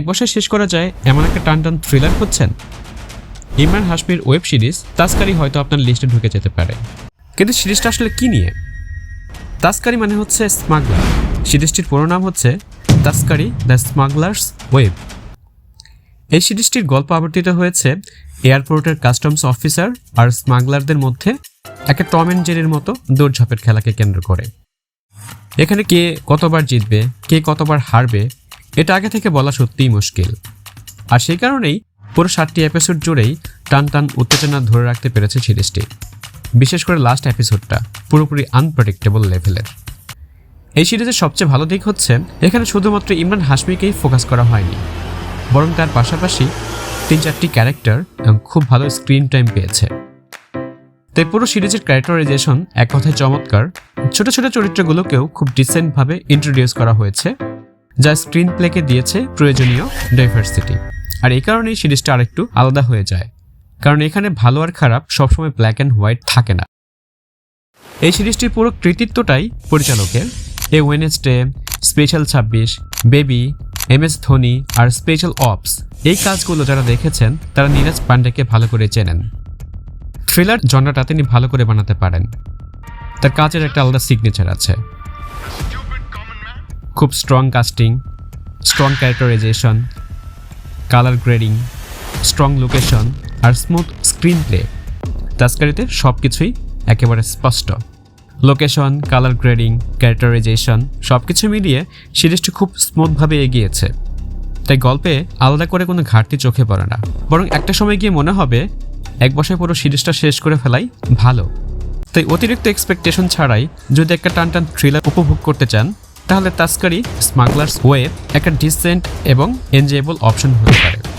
এক বছর শেষ করা যায়, এমন একটা টান টান থ্রিলার খুঁজছেন? ইমরান হাসমির ওয়েব সিরিজ তাস্কারি হয়তো আপনার লিস্টে ঢুকে যেতে পারে। কিন্তু সিরিজটা আসলে কি নিয়ে? তাস্কারি মানে হচ্ছে স্মাগলার সিরিজটির পুরো নাম হচ্ছে তাস্কারি দ্য স্মাগলার্স ওয়েব এই সিরিজটির গল্প আবর্তিত হয়েছে এয়ারপোর্টের কাস্টমস অফিসার আর স্মাগলারদের মধ্যে একটা টম অ্যান্ড জেরির মতো দৌড়ঝাঁপের খেলাকে কেন্দ্র করে। এখানে কে কতবার জিতবে, কে কতবার হারবে এটা আগে থেকে বলা সত্যিই মুশকিল। আর সেই কারণেই পুরো সাতটি এপিসোড জুড়েই টান টান উত্তেজনা ধরে রাখতে পেরেছে সিরিজটি। বিশেষ করে লাস্ট এপিসোডটা পুরোপুরি আনপ্রেডিক্টেবল লেভেলের এই সিরিজের সবচেয়ে ভালো দিক হচ্ছে, এখানে শুধুমাত্র ইমরান হাসমিকেই ফোকাস করা হয়নি। বরং তার পাশাপাশি তিন চারটি ক্যারেক্টার এবং খুব ভালো স্ক্রিন টাইম পেয়েছে। তাই পুরো সিরিজের ক্যারেক্টারাইজেশন এক কথায় চমৎকার। ছোট ছোট চরিত্রগুলোকেও খুব ডিসেন্টভাবে ইন্ট্রোডিউস করা হয়েছে। যা স্ক্রিন প্লেকে দিয়েছে প্রয়োজনীয় ডাইভার্সিটি আর এই কারণেই সিরিজটা আরেকটু আলাদা হয়ে যায়। কারণ এখানে ভালো আর খারাপ সবসময় ব্ল্যাক অ্যান্ড হোয়াইট থাকে না। এই সিরিজটির পুরো কৃতিত্বটাই পরিচালকের। এ ওয়েনেসডে স্পেশাল ছাব্বিশ বেবি এম এস ধোনি আর স্পেশাল অপস এই কাজগুলো যারা দেখেছেন, তারা নীরাজ পান্ডেকে ভালো করে চেনেন। থ্রিলার জনরাটা তিনি ভালো করে বানাতে পারেন। তার কাজের একটা আলাদা সিগনেচার আছে। খুব strong casting strong characterisation colour grading strong location আর স্মুথ স্ক্রিন প্লে তাস্কারিতে সব কিছুই একেবারে স্পষ্ট। লোকেশন কালার গ্রেডিং ক্যারেক্টারাইজেশন সব কিছু মিলিয়ে সিরিজটি খুব স্মুথভাবে এগিয়েছে। তাই গল্পে আলাদা করে কোনো ঘাটতি চোখে পড়ে না। বরং একটা সময় গিয়ে মনে হবে, এক বছর পুরো সিরিজটা শেষ করে ফেলাই ভালো। তাই অতিরিক্ত এক্সপেকটেশন ছাড়াই যদি একটা টান টান থ্রিলার উপভোগ করতে চান তাহলে তাস্কারি স্মাগলার্স ওয়েব একটা ডিসেন্ট এবং এনজয়েবল অপশন হতে পারে।